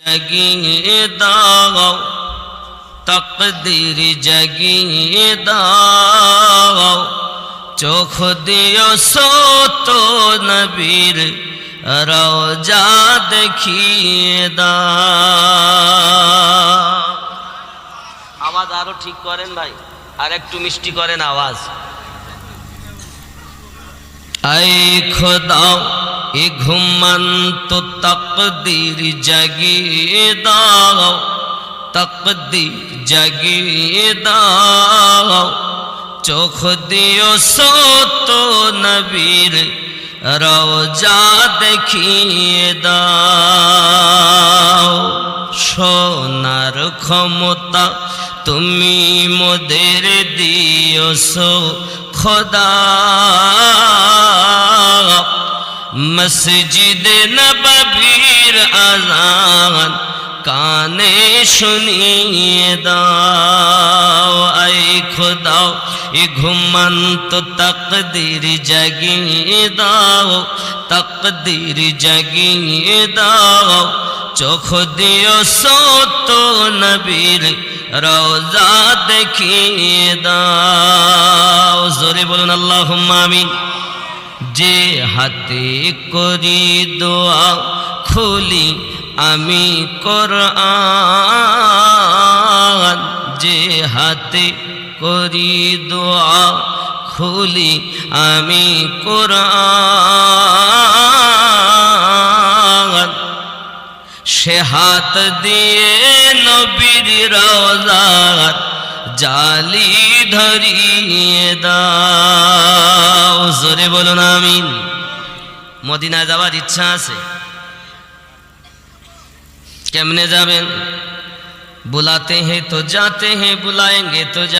জাগিয়ে দাও তকদির জাগিয়ে দাও চোখ দিও সত নবীর রওজা দেখিয়ে দাও আওয়াজ আরও ঠিক করেন ভাই আর একটু মিষ্টি করেন আওয়াজ আই খোদাও এ ঘুমন্ত তকদির জাগিয়ে দাও, তকদির জাগিয়ে দাও। চোখ দিও সত নবীর রওজা দেখিয়ে দাও। সোনার ক্ষমতা তুমি মোদের দিওসো খোদা। মসজিদ নববীর আজান কানে শুনিয়ে দাও। আই খোদাও, এ ঘুমন্ত তকদির জাগিয়ে দাও, তকদির জাগিয়ে দাও। চোখ দিও সত নবীর রওজা দেখিয়ে দাও। জোরে বলুন আল্লাহ আমিন। যে হাতে করি দোয়া, খুলি আমি কোরআন। যে হাতে করি দোয়া, খুলি আমি কোরআন। সে হাত দিয়ে নবীর রওজার জালি ধরিয়ে দাও। জোরে বলুন, আমিন। মদিনা যাওয়ার ইচ্ছা আছে। কেমনে যাবেন? বুলাতে হে তো যাতে হে, বুলায়েঙ্গে তো